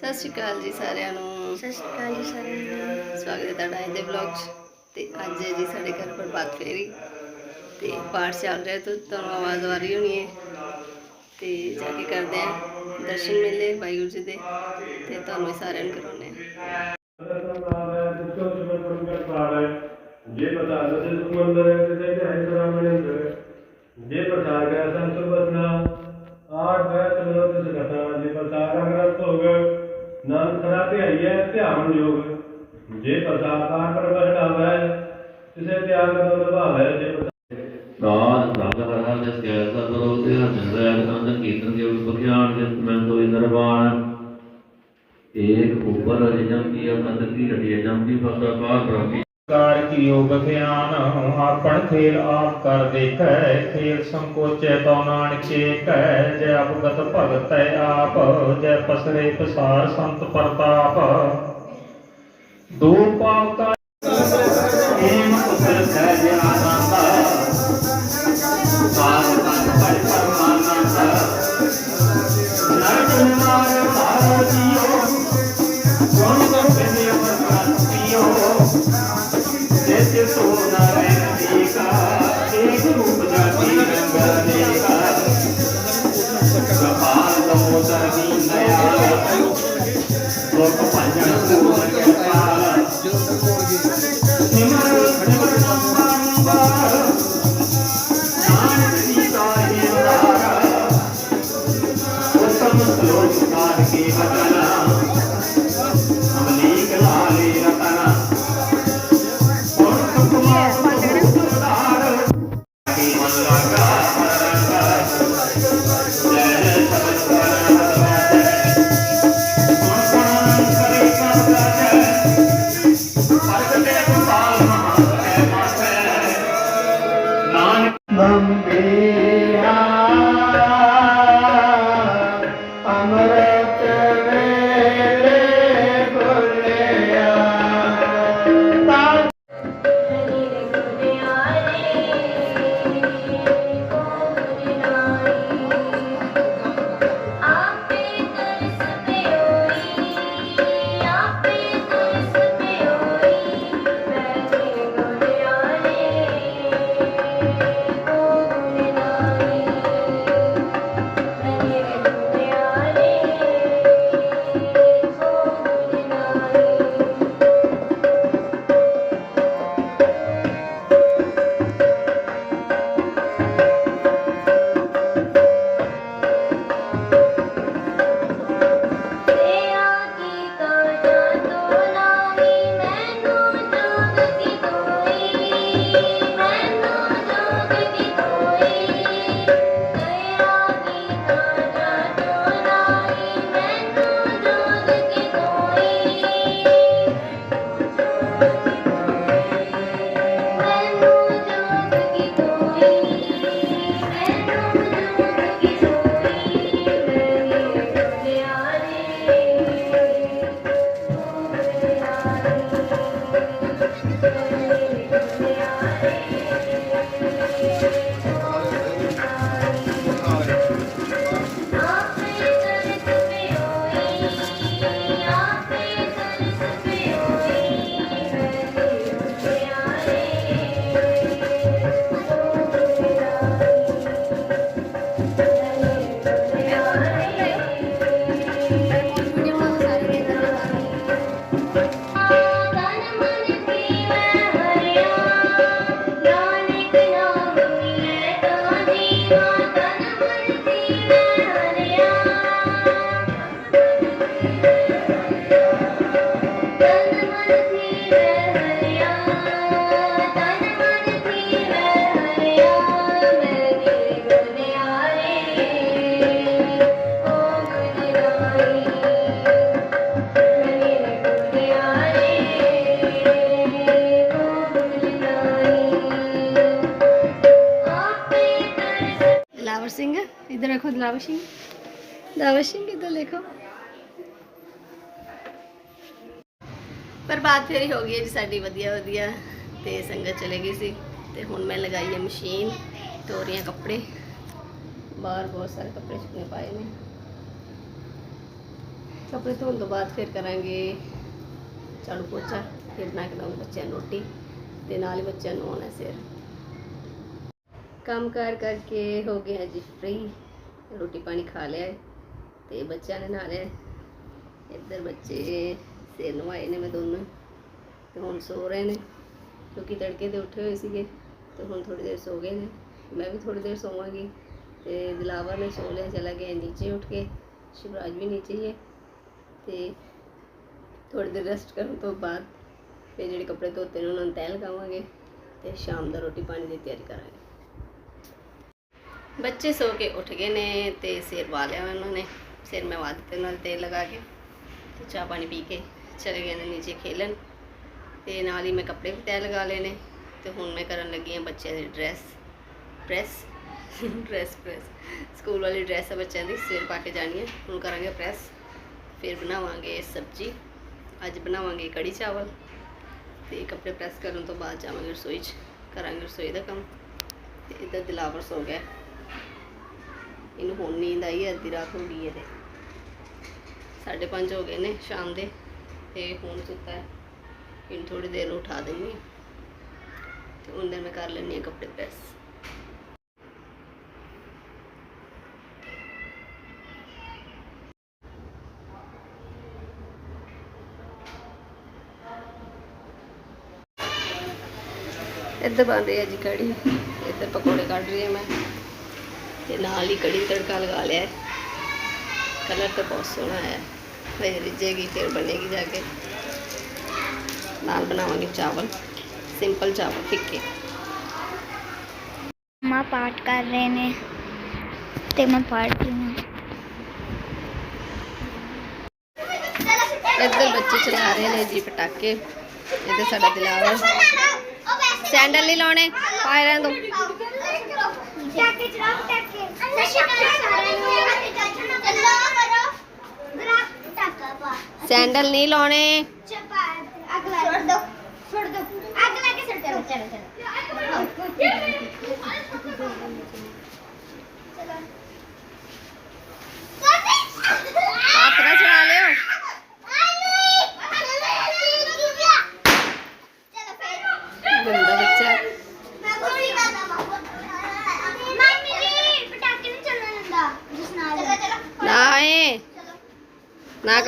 ਸਤਿ ਸ਼੍ਰੀ ਅਕਾਲ ਜੀ ਸਾਰਿਆਂ ਨੂੰ। ਸਤਿ ਸ਼੍ਰੀ ਅਕਾਲ ਜੀ ਸਾਰਿਆਂ ਨੂੰ। ਸਵਾਗਤ ਹੈ ਤੁਹਾਡਾ ਅੱਜ ਦੇ ਵਲੌਗ 'ਚ। ਤੇ ਅੱਜ ਹੈ ਜੀ ਸਾਡੇ ਘਰ ਪ੍ਰਭਾਤ ਫੇਰੀ। ਤੇ ਪਾਠ ਚੱਲ ਰਿਹਾ ਤੇ ਤੁਹਾਨੂੰ ਆਵਾਜ਼ ਆ ਰਹੀ ਹੋਣੀ ਹੈ। ਤੇ ਜਾ ਕੇ ਕਰਦੇ ਆ ਦਰਸ਼ਨ ਮੇਲੇ ਵਾਹਿਗੁਰੂ ਜੀ ਦੇ। ਤੇ ਤੁਹਾਨੂੰ ਵੀ ਸਾਰਿਆਂ ਨੂੰ ਕਰਾਉਣੇ ਆ ਜੇ ਪਤਾ ਨਸੇ ਸੁਮੰਦਰ ਹੈ। ਤੇ ਤੇ ਹੈ ਸਰਾਮਣਿੰਦਰ ਜੇ ਪ੍ਰਸਾਰ ਗਿਆ ਸੰਤ ਬਸਨਾ ਆਠ ਚਲੋ ਤਿਸ ਕਥਾ ਜੇ ਪ੍ਰਸਾਰ ਅੰਗਰਤ ਹੋਗ ਨਾਨਕ ਸਦਾ ਧਿਆਈਐ ਧਿਆਨ ਯੋਗ ਜੇ ਪ੍ਰਸਾਰ ਪਾਰ ਪਰ ਬਸਣਾਵੈ ਤਿਸੇ ਤਿਆਗ ਕੋ ਨਿਭਾਵੈ, ਜੇ ਪ੍ਰਸਾਰ ਨਾਦ ਸੰਗ ਹਰ ਹਰ ਜਸ ਕੈ, ਸਤਿਗੁਰੂ ਤੇ ਹਰ ਜਨ ਰੈ ਅੰਦਰ ਕੀਰਤਨ ਕੇ ਬਖਿਆਨ ਜਿਸ ਮੈਂ ਤੋਈ ਨਿਰਵਾਣ ਏਕ ਉਪਰ ਅਜਮ ਕੀ ਅਨੰਦ ਕੀ ਰੜੀ ਅਜਮ ਕੀ ਫਸਾ ਪਾਰ ਬ੍ਰਹਮੀ। ਕਾਰ ਕੀਓ ਬਖਿਆਨ ਆਪਣ ਖੇਲ ਆਪ ਕਰ ਦੇਖੈ ਖੇਲ ਸੰਕੋਚੈ ਤਉ ਨਾਨਕੇ ਕਹਿ ਜੈ ਅਪਗਤ ਭਗਤ ਆਪ ਜੈ ਪਸਰੇ ਪਸਾਰ ਸੰਤ ਪ੍ਰਤਾਪ। ਦੋ ਕਾ ਏਮ ਕੁਸਲ ਸਹਿਜ ਆਨੰਦ ਜੈਸੇ ਸਿੰਘ ਇਧਰ ਦੇਖੋ ਦਿਲਾਵਰ ਸਿੰਘ ਦਿਲਾਵਰ ਸਿੰਘ ਇਧਰ ਦੇਖੋ ਪ੍ਰਭਾਤ ਫੇਰੀ ਹੋ ਗਈ ਜੀ ਸਾਡੀ ਵਧੀਆ ਵਧੀਆ ਤੇ ਸੰਗਤ ਚਲੇ ਗਈ ਸੀ ਤੇ ਹੁਣ ਮੈਂ ਲਗਾਈ ਹੈ ਮਸ਼ੀਨ ਧੋ ਰਹੀ ਕੱਪੜੇ ਬਾਹਰ ਬਹੁਤ ਸਾਰੇ ਕੱਪੜੇ ਸੁੱਕਣੇ ਪਾਏ ਨੇ ਕੱਪੜੇ ਧੋਣ ਤੋਂ ਬਾਅਦ ਫਿਰ ਕਰਾਂਗੇ ਝਾੜੂ ਪੋਚਾ ਫਿਰ ਬਣਾ ਕੇ ਦਵਾਂਗੇ ਬੱਚਿਆਂ ਨੂੰ ਰੋਟੀ ਤੇ ਨਾਲ ਹੀ ਬੱਚਿਆਂ ਨੂੰ ਆਉਣਾ ਸਿਰ ਕੰਮ ਕਾਰ ਕਰਕੇ ਹੋ ਗਏ ਜੀ, ਫ੍ਰੀ। ਰੋਟੀ ਪਾਣੀ ਖਾ ਲਿਆ ਹੈ ਤੇ ਬੱਚਿਆਂ ਨੇ ਨਹਾ ਲਿਆ ਇੱਧਰ ਬੱਚੇ ਸਿਰ ਨਵਾਏ ਨੇ ਮੈਂ ਦੋਨੋਂ। ਤੇ ਹੁਣ ਸੋ ਰਹੇ ਨੇ, ਕਿਉਂਕਿ ਤੜਕੇ ਦੇ ਉੱਠੇ ਹੋਏ ਸੀਗੇ ਤੇ ਹੁਣ ਥੋੜੀ ਦੇਰ ਸੋ ਗਏ ਨੇ। ਮੈਂ ਵੀ ਥੋੜੀ ਦੇਰ ਸੋਵਾਂਗੀ ਤੇ ਦਿਲਾਵਰ ਨੇ ਸੋ ਲਿਆ, ਚਲਾ ਗਿਆ ਨੀਚੇ ਉੱਠ ਕੇ, ਸ਼ਿਵਰਾਜ ਵੀ ਨੀਚੇ ਹੀ ਹੈ ਤੇ ਥੋੜੀ ਦੇਰ ਰੈਸਟ ਕਰਨ ਤੋਂ ਬਾਅਦ ਫਿਰ ਜਿਹੜੇ ਕੱਪੜੇ ਧੋਤੇ ਨੇ, ਉਹਨਾਂ ਨੂੰ ਤੈਅ ਲਗਾਵਾਂਗੇ ਤੇ ਸ਼ਾਮ ਦਾ ਰੋਟੀ ਪਾਣੀ ਦੀ ਤਿਆਰੀ ਕਰਾਂਗੇ। ਬੱਚੇ ਸੋ ਕੇ ਉੱਠ ਗਏ ਨੇ ਤੇ ਸਿਰ ਵਾ ਲਿਆ ਉਹਨਾਂ ਨੇ, ਸਿਰ ਮੈਂ ਵਾ ਦਿੱਤੇ ਨਾਲ ਤੇਲ ਲਗਾ ਕੇ ਤੇ ਚਾਹ ਪਾਣੀ ਪੀ ਕੇ ਚਲੇ ਗਏ ਨੇ ਨੀਚੇ ਖੇਲਣ ਤੇ ਨਾਲ ਹੀ ਮੈਂ ਕੱਪੜੇ ਵੀ ਤੈਅ ਲਗਾ ਲਏ ਨੇ ਤੇ ਹੁਣ ਮੈਂ ਕਰਨ ਲੱਗੀ ਹਾਂ ਬੱਚਿਆਂ ਦੀ dress, press dress press. School ਵਾਲੀ ਡਰੈਸ ਆ ਬੱਚਿਆਂ ਦੀ ਸਿਰ ਪਾ ਕੇ ਜਾਣੀ ਹੈ ਹੁਣ ਕਰਾਂਗੇ ਪ੍ਰੈਸ, ਫਿਰ ਬਣਾਵਾਂਗੇ ਸਬਜ਼ੀ। ਅੱਜ ਬਣਾਵਾਂਗੇ ਕੜੀ ਚਾਵਲ ਤੇ ਕੱਪੜੇ ਪ੍ਰੈਸ ਕਰਨ ਤੋਂ ਬਾਅਦ ਜਾਵਾਂਗੇ ਰਸੋਈ 'ਚ, ਕਰਾਂਗੇ ਰਸੋਈ ਦਾ ਕੰਮ ਤੇ ਇੱਧਰ ਦਿਲਾਵਰ ਸੋ ਗਿਆ। ਇਹਨੂੰ ਹੁਣ ਨੀਂਦ ਆਈ ਹੈ, ਅੱਧੀ ਰਾਤ ਹੋ ਗਈ ਹੈ ਤੇ। ਸਾਢੇ ਪੰਜ ਹੋ ਗਏ ਨੇ ਸ਼ਾਮ ਦੇ ਤੇ ਹੁਣ ਸੁੱਤਾ ਹੈ। ਇਹਨੂੰ ਥੋੜੀ ਦੇਰ ਨੂੰ ਉਠਾ ਦਿੰਦੀ ਹਾਂ। ਤੇ ਉਹਨਾਂ ਮੈਂ ਕਰ ਲੈਂਦੀ ਹਾਂ ਕੱਪੜੇ ਪ੍ਰੈਸ। ਇੱਧਰ ਬਣ ਰਹੀ ਹੈ ਜੀ ਕੜੀ ਇੱਧਰ ਪਕੌੜੇ ਕੱਢ ਰਹੀ ਹਾਂ ਮੈਂ। ਤੇ ਨਾਲ ਹੀ ਕੜੀ ਤੜਕਾ ਲਗਾ ਲਿਆ। ਕਲਰ ਤਾਂ ਬਹੁਤ ਸੋਹਣਾ ਹੈ। ਫਿਰ ਰਿੱਝੇਗੀ ਫਿਰ ਬਣੇਗੀ ਜਾ ਕੇ। ਨਾਲ ਬਣਾਵਾਂਗੇ ਚਾਵਲ ਸਿੰਪਲ ਚਾਵਲ ਫਿੱਕੇ। ਮਾਂ ਪਾਠ ਕਰ ਰਹੇ ਨੇ ਤੇ ਮੈਂ ਪੜ੍ਹ ਰਹੀ ਹਾਂ। ਇੱਧਰ ਬੱਚੇ ਚਲਾ ਰਹੇ ਨੇ ਜੀ ਪਟਾਕੇ। ਇੱਧਰ ਸਾਡਾ ਦਿਲਾਵਰ ਸੈਂਡਲ ਨਹੀਂ ਲਾਉਣੇ ਪਾਏ ਰਹਿਣ ਦੋ सैंडल नहीं लाने छोड़ दो छोड़ दो अगला के सर चलो चलो ਨਾ